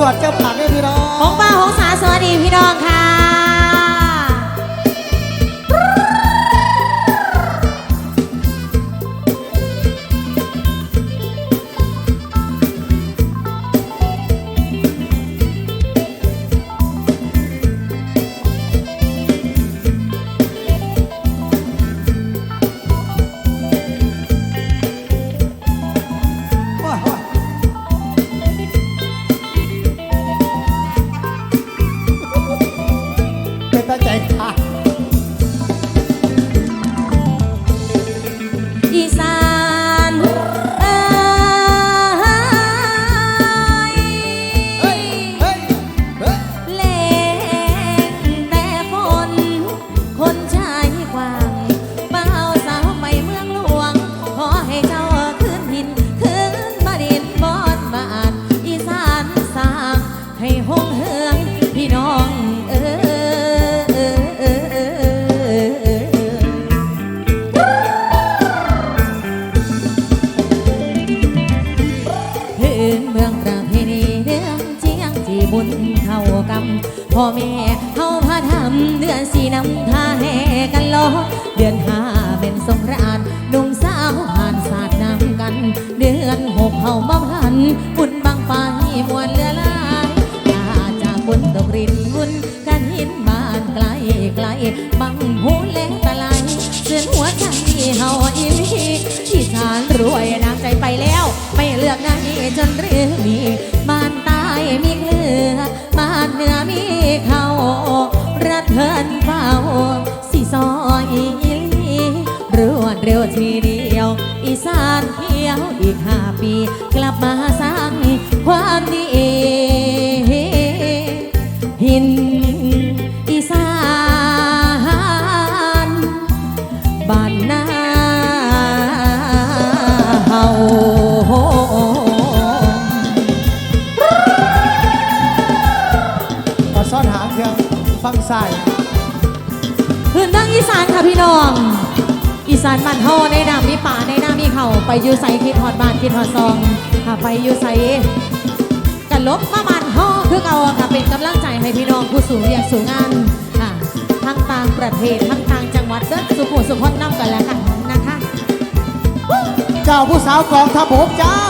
สวดสดีเจ้าผักด้วยพี่น้องหงป้าหงสาสวัสดีพี่น้องค่ะ บุญเข้ากำพ่อแม่เฮาพาทำเดือนสีน้ำท่าแห่กันล้อเดือนห้าเป็นสงกรานต์นุ่มสาวผ่านศาสตร์น้ำกัน เดือนหกเฮามาพันบุญบังไฟมวนเรือลายอาจากบุญตกรินบุญกันหินบ้านไกลไกลบังหูและตะไลเสือนหัวใจเฮาอีหลีที่สารรวยน้ำใจไปแล้ว ไม่เลือกได้จนเรื่องมีบ้าน มีเกลือบ้านเหนือมีเขารัดเทินเฝ้าสีซอยอีลีรวดเร็วทีเดียว อีสานเที่ยวอีกห้าปี กลับมาสร้างความดี ซ่อนหางเทียงฟังสายพื้นทางอีสานค่ะพี่น้อง อีสานบ้านเฮาในน้ำมีป่าในน้ำมีเขาไปอยู่ใสคิดหอดบ้านคิดหอดซองค่ะไปอยู่ใสกันลบมาบ้านเฮาคือเอาอะค่ะเป็นกำลังใจให้พี่น้องผู้สูงเรียนสูงงานค่ะทั้งต่างประเทศทั้งต่างจังหวัดเด้อสุขุมสุขนน้ำกันแล้วกันนะคะ เจ้าผู้สาวกองทัพบกเจ้า